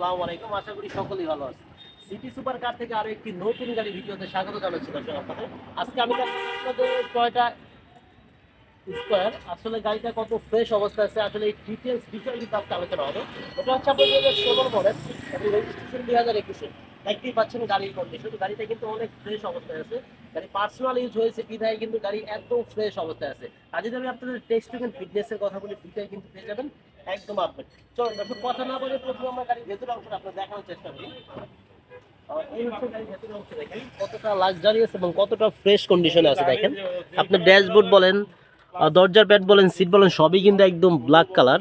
আসসালামু আলাইকুম, আশা করি সকলেই ভালো আছে সিটি সুপার কার থেকে আরও একটি নতুন গাড়ি ভিডিওতে স্বাগত জানাচ্ছি দর্শক আপনাদের। আজকে আমি আপনাদের স্কোয়ার আসলে গাড়িটা কত ফ্রেশ অবস্থা আছে, আসলে এই ডিটেলস বিষয় কিন্তু আলোচনা হবে। এটা হচ্ছে যে ষোলোর মডেল রেজিস্ট্রেশন দুই হাজার একুশে। দেখতেই পাচ্ছেন গাড়ির কন্ডিশন গাড়িটা কিন্তু অনেক ফ্রেশ অবস্থায় আছে। গাড়ি পার্সোনাল ইউজ হয়েছে, বিধায় কিন্তু গাড়ি এত ফ্রেশ অবস্থায় আছে। আর যদি আমি আপনাদের টেস্ট এবং ফিটনেসের কথা বলি দুইটাই কিন্তু পেয়ে যাবেন। একদম আপডেট চলুন, দর্শক, কথা না বলে প্রথমে আমরা গাড়ির ভেতরের অংশটা আপনার দেখানোর চেষ্টা করি। কতটা ফ্রেশ কন্ডিশনে আছে দেখেন। আপনার ড্যাশবোর্ড বলেন দরজার প্যাড বলেন সিট বলেন, সবই কিন্তু একদম ব্ল্যাক কালার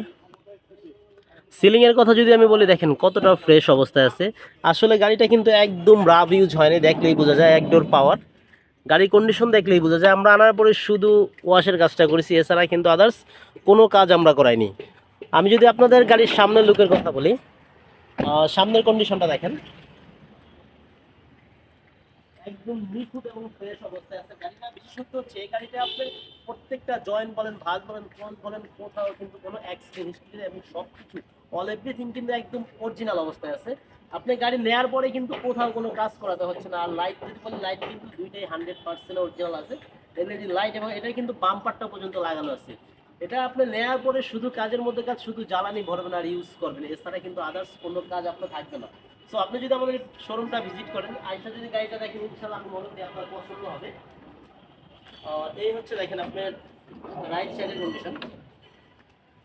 সিলিং এর কথা যদি আমি বলি, দেখেন কতটা ফ্রেশ অবস্থায় আছে। আসলে গাড়িটা কিন্তু একদম রাব ইউজ হয়নি, দেখলেই বোঝা যায় একডোর পাওয়ার গাড়ির কন্ডিশন দেখলেই বোঝা যায়, আমরা আনার পরে শুধু ওয়াশের কাজটা করেছি, এছাড়া কিন্তু আদার্স কোনো কাজ আমরা করাইনি। আমি যদি আপনাদের গাড়ির সামনের লুকের কথা বলি সামনের কন্ডিশনটা দেখেন। একদম নিখুঁত এবং ফ্রেশ অবস্থায় আছে। গাড়িটা বিশেষত্ব হচ্ছে এই গাড়িটা আপনি প্রত্যেকটা জয়েন্ট বলেন ভাগ বলেন ফ্রন্ট বলেন, কোথাও কিন্তু কোনো অ্যাক্সিডেন্ট হিস্ট্রি এবং সব কিছু অল এভরিথিং কিন্তু একদম অরিজিনাল অবস্থায় আছে। আপনি গাড়ি নেওয়ার পরে কিন্তু কোথাও কোনো কাজ করাতে হচ্ছে না। আর লাইট যদি বলেন লাইট কিন্তু দুইটাই হান্ড্রেড পার্সেন্ট অরিজিনাল আছে। এলইডি লাইট এবং এটা কিন্তু বাম্পারটা পর্যন্ত লাগানো আছে। এটা আপনি নেওয়ার পরে শুধু কাজের মধ্যে কাজ, শুধু জ্বালানি ভরবেন আর ইউজ করবেন। এছাড়া কিন্তু আদার্স কোনো কাজ আপনার থাকবে না। সো আপনি যদি আমাদের শোরুমটা ভিজিট করেন, আইসা যদি গাড়িটা দেখেন ইনশাল্লাহ আমি মনে করি আপনার পছন্দ হবে। এই হচ্ছে দেখেন আপনার রাইট সাইডের কন্ডিশন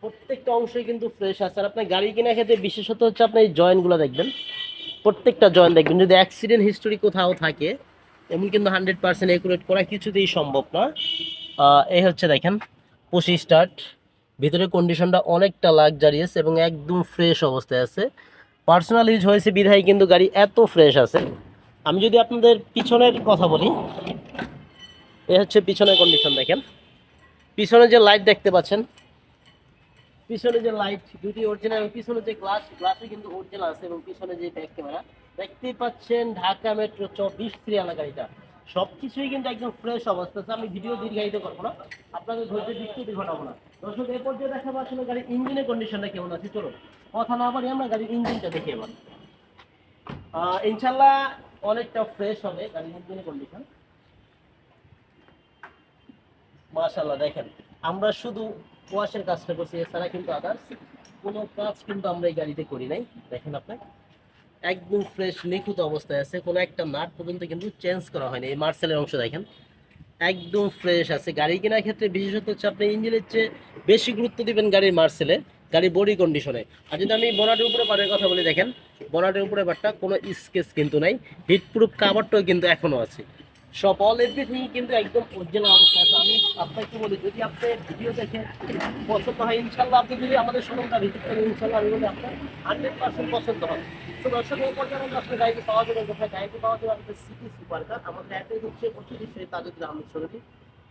প্রত্যেকটা অংশই কিন্তু ফ্রেশ আছে। আর আপনার গাড়ি কেনার ক্ষেত্রে বিশেষত হচ্ছে আপনি এই জয়েন্টগুলো দেখবেন। প্রত্যেকটা জয়েন্ট দেখবেন। যদি অ্যাক্সিডেন্ট হিস্টোরি কোথাও থাকে, এমন কিন্তু হান্ড্রেড পার্সেন্ট একুরেট করা কিছুতেই সম্ভব না। এই হচ্ছে দেখেন। পঁচিশ স্টার্ট। ভিতরে কন্ডিশনটা অনেকটা লাক্সারিয়াস এবং একদম ফ্রেশ অবস্থায় আছে। পার্সোনাল ইউজ হয়েছে বিধায় কিন্তু গাড়ি এত ফ্রেশ আছে। আমি যদি আপনাদের পিছনের কথা বলি, এ হচ্ছে পিছনের কন্ডিশন দেখেন। পিছনে যে লাইট দেখতে পাচ্ছেন, পিছনে যে লাইট দুটি অরিজিনাল এবং পিছনে যে গ্লাস গ্লাসে কিন্তু অরিজিনাল আছে এবং পিছনে যে ব্যাক ক্যামেরা দেখতেই পাচ্ছেন ঢাকা মেট্রো চব্বিশ ত্রিয়ালা গাড়িটা। সব কিছুই কিন্তু একদম ফ্রেশ অবস্থা আছে। আমি ভিডিও দীর্ঘায়িত করব না। আপনাদের ধৈর্য দিচ্ছি ঘটাবো না। দর্শক এই পর্যায়ে দেখাবো আসলে গাড়ির ইঞ্জিনের কন্ডিশনটা কেমন আছে। চলো কথা না বাড়ি আমরা গাড়ির ইঞ্জিনটা দেখি এবার। ইনশাল্লাহ অনেকটা ফ্রেশ হবে গাড়ির ইঞ্জিনের কন্ডিশন মাশাল্লাহ দেখেন, আমরা শুধু ওয়াশের কাজটা করছি, এছাড়া কিন্তু আদার্স কোনো কাজ কিন্তু আমরা এই গাড়িতে করি নাই। দেখেন আপনি, একদম ফ্রেশ নিখুঁত অবস্থায় আছে। কোনো একটা নাট পর্যন্ত কিন্তু চেঞ্জ করা হয়নি। এই মার্সেলের অংশ দেখেন। একদম ফ্রেশ আছে। গাড়ি কেনার ক্ষেত্রে বিশেষত হচ্ছে আপনি ইঞ্জিনের চেয়ে বেশি গুরুত্ব দিবেন গাড়ির মার্সেলে গাড়ি বডি কন্ডিশনে আর যদি আমি বনাটের উপরে পারের কথা বলি, দেখেন বনাটের উপরে পারটা কোনো স্কেচ কিন্তু নাই হিটপ্রুফ কাভারটাও কিন্তু এখনও আছে। সব অল এভরিথিং কিন্তু একদম অরিজিনাল অবস্থায় আছে আমি আপনাকে বলি, যদি আপনি ভিডিও দেখে পছন্দ হয় ইনশাল্লাহ আপনি যদি আমাদের শোরুমটা ভিজিট করেন ইনশাল্লাহ আমি বলি আপনার হান্ড্রেড পার্সেন্ট পছন্দ হবে। তো দর্শক এই আমরা আসলে গাড়িটি পাওয়া যাবে কোথায়? গাড়িটি পাওয়া যাবে আমাদের সিটি সুপার কার আমাদের অ্যাড্রেস হচ্ছে পঁচিশ তাজুদ্দিন আহমেদ সমিতি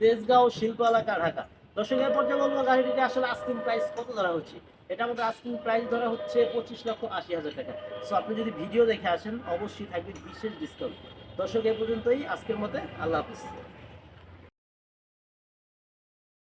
তেজগাঁও, শিল্প এলাকা, ঢাকা। দর্শক এই বলব গাড়িটিতে আসলে আস্কিং প্রাইস কত ধরা হচ্ছে? এটা আমাদের আস্কিং প্রাইস ধরা হচ্ছে পঁচিশ লক্ষ আশি হাজার টাকা। সো আপনি যদি ভিডিও দেখে আসেন, অবশ্যই থাকবে বিশেষ ডিসকাউন্ট দর্শক, এ পর্যন্তই। আজকের মতে আল্লাহ হাফিজ।